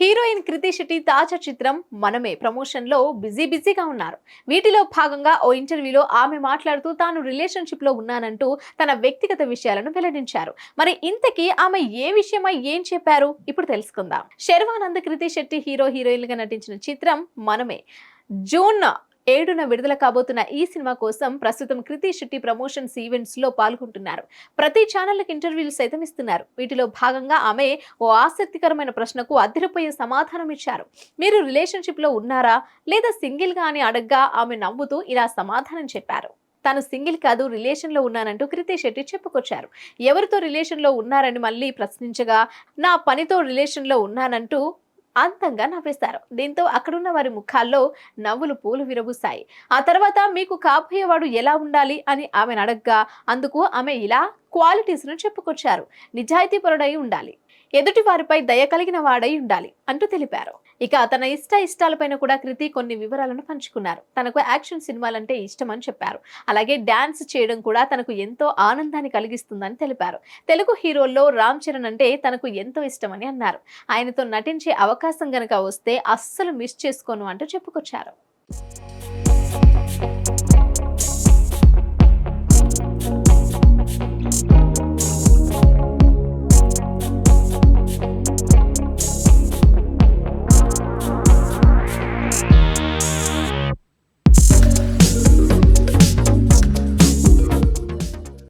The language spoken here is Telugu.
హీరోయిన్ కృతి శెట్టి తాజా చిత్రం మనమే ప్రమోషన్లో బిజీ బిజీగా ఉన్నారు. వీటిలో భాగంగా ఓ ఇంటర్వ్యూలో ఆమె మాట్లాడుతూ తాను రిలేషన్షిప్లో ఉన్నానంటూ తన వ్యక్తిగత విషయాలను వెల్లడించారు. మరి ఇంతకీ ఆమె ఏ విషయమై ఏం చెప్పారు? ఇప్పుడు తెలుసుకుందాం. శర్వానంద్ కృతి శెట్టి హీరో హీరోయిన్గా నటించిన చిత్రం మనమే. జూన్ ఏడున విడుదల కాబోతున్న ఈ సినిమా కోసం ప్రస్తుతం కృతి శెట్టి ప్రమోషన్స్ ఈవెంట్స్లో పాల్గొంటున్నారు. ప్రతి ఛానళ్ళకు ఇంటర్వ్యూలు సైతం ఇస్తున్నారు వీటిలో భాగంగా ఆమె ఓ ఆసక్తికరమైన ప్రశ్నకు అదిరిపోయే సమాధానం ఇచ్చారు. మీరు రిలేషన్షిప్లో ఉన్నారా? లేదా సింగిల్గా అని అడగ్గా ఆమె నవ్వుతూ ఇలా సమాధానం చెప్పారు. తాను సింగిల్ కాదు రిలేషన్లో ఉన్నానంటూ కృతి శెట్టి చెప్పుకొచ్చారు. ఎవరితో రిలేషన్లో ఉన్నారని మళ్ళీ ప్రశ్నించగా నా పనితో రిలేషన్లో ఉన్నానంటూ అందంగా నవ్వేశారు దీంతో అక్కడున్న వారి ముఖాల్లో నవ్వులు పూలు విరబూశాయి ఆ తర్వాత మీకు కాబోయేవాడు ఎలా ఉండాలి అని ఆమెను అడగ్గా అందుకు ఆమె ఇలా క్వాలిటీస్ను చెప్పుకొచ్చారు. నిజాయితీపరుడై ఉండాలి. ఎదుటి వారిపై దయ కలిగిన వాడై ఉండాలి అంటూ తెలిపారు. ఇక తన ఇష్ట ఇష్టాలపైన కూడా కృతి కొన్ని వివరాలను పంచుకున్నారు. తనకు యాక్షన్ సినిమాలంటే ఇష్టం అని చెప్పారు. అలాగే డాన్స్ చేయడం కూడా తనకు ఎంతో ఆనందాన్ని కలిగిస్తుందని తెలిపారు. తెలుగు హీరోల్లో రామ్ చరణ్ అంటే తనకు ఎంతో ఇష్టమని అన్నారు. ఆయనతో నటించే అవకాశం గనక వస్తే అస్సలు మిస్ చేసుకోను అంటూ చెప్పుకొచ్చారు.